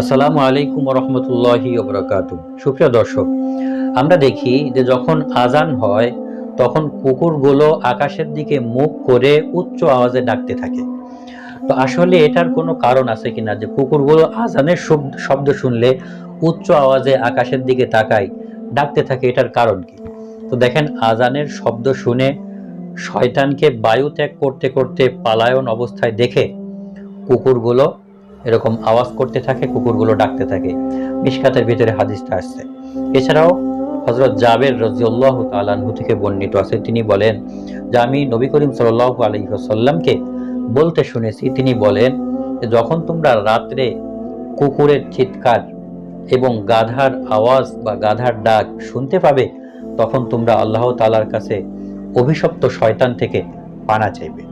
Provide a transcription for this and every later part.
আসসালামু আলাইকুম রহমতুল্লাহি ওবরাকাত সুপ্রিয় দর্শক, আমরা দেখি যে যখন আজান হয়, তখন কুকুরগুলো আকাশের দিকে মুখ করে উচ্চ আওয়াজে ডাকতে থাকে। তো আসলে এটার কোনো কারণ আছে কিনা যে কুকুরগুলো আজানের শব্দ শুনলে উচ্চ আওয়াজে আকাশের দিকে তাকায়, ডাকতে থাকে, এটার কারণ কি? তো দেখেন আজানের শব্দ শুনে শয়তানকে বায়ু ত্যাগ করতে করতে পালায়ন অবস্থায় দেখে কুকুরগুলো এরকম আওয়াজ করতে থাকে, কুকুরগুলো ডাকতে থাকে। মিশকাতের ভিতরে হাদিসটা আসছে। এছাড়াও হজরত জাবের রাজিউল্লাহ তালানহু থেকে বর্ণিত আছে, তিনি বলেন, যে আমি নবী করিম সাল্লাহ আলহিহাসাল্লামকে বলতে শুনেছি, তিনি বলেন যখন তোমরা রাত্রে কুকুরের চিৎকার এবং গাধার আওয়াজ বা গাধার ডাক শুনতে পাবে, তখন তোমরা আল্লাহ তালার কাছে অভিশপ্ত শয়তান থেকে পানা চাইবে।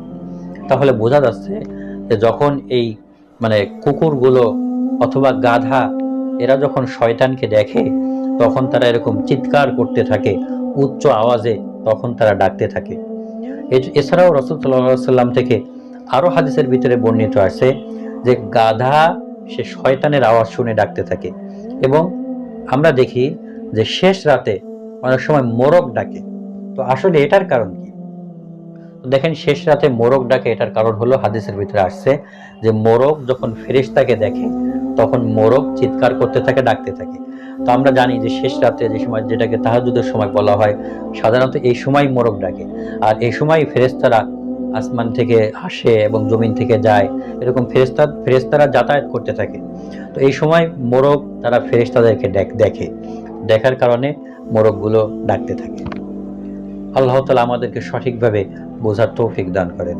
তাহলে বোঝা যাচ্ছে যে যখন এই মানে কুকুরগুলো অথবা গাধা, এরা যখন শয়তানকে দেখে, তখন তারা এরকম চিৎকার করতে থাকে, উচ্চ আওয়াজে তখন তারা ডাকতে থাকে। এছাড়াও রসুল সাল্লাম থেকে আরও হাদিসের ভিতরে বর্ণিত আছে যে গাধা, সে শয়তানের আওয়াজ শুনে ডাকতে থাকে এবং আমরা দেখি যে শেষ রাতে অনেক সময় মোরগ ডাকে। তো আসলে এটার কারণ কি? দেখেন শেষ রাতে মোরগ ডাকে, এটার কারণ হলো হাদিসের ভিতরে আসছে যে মোরগ যখন ফেরেশতাকে দেখে, তখন মোরগ চিৎকার করতে থাকে, ডাকতে থাকে। তো আমরা জানি যে শেষ রাতে যে সময় যেটাকে তাহাজুদের সময় বলা হয়, সাধারণত এই সময় মোরগ ডাকে। আর এই সময় ফেরেশতারা আসমান থেকে আসে এবং জমিন থেকে যায়, এরকম ফেরেশতা, ফেরেশতারা যাতায়াত করতে থাকে। তো এই সময় মোরগ তারা ফেরেশতাদেরকে দেখ- দেখে। দেখার কারণে মোরগগুলো ডাকতে থাকে। আল্লাহ তালা আমাদেরকে সঠিকভাবে বোঝার তৌফিক দান করেন।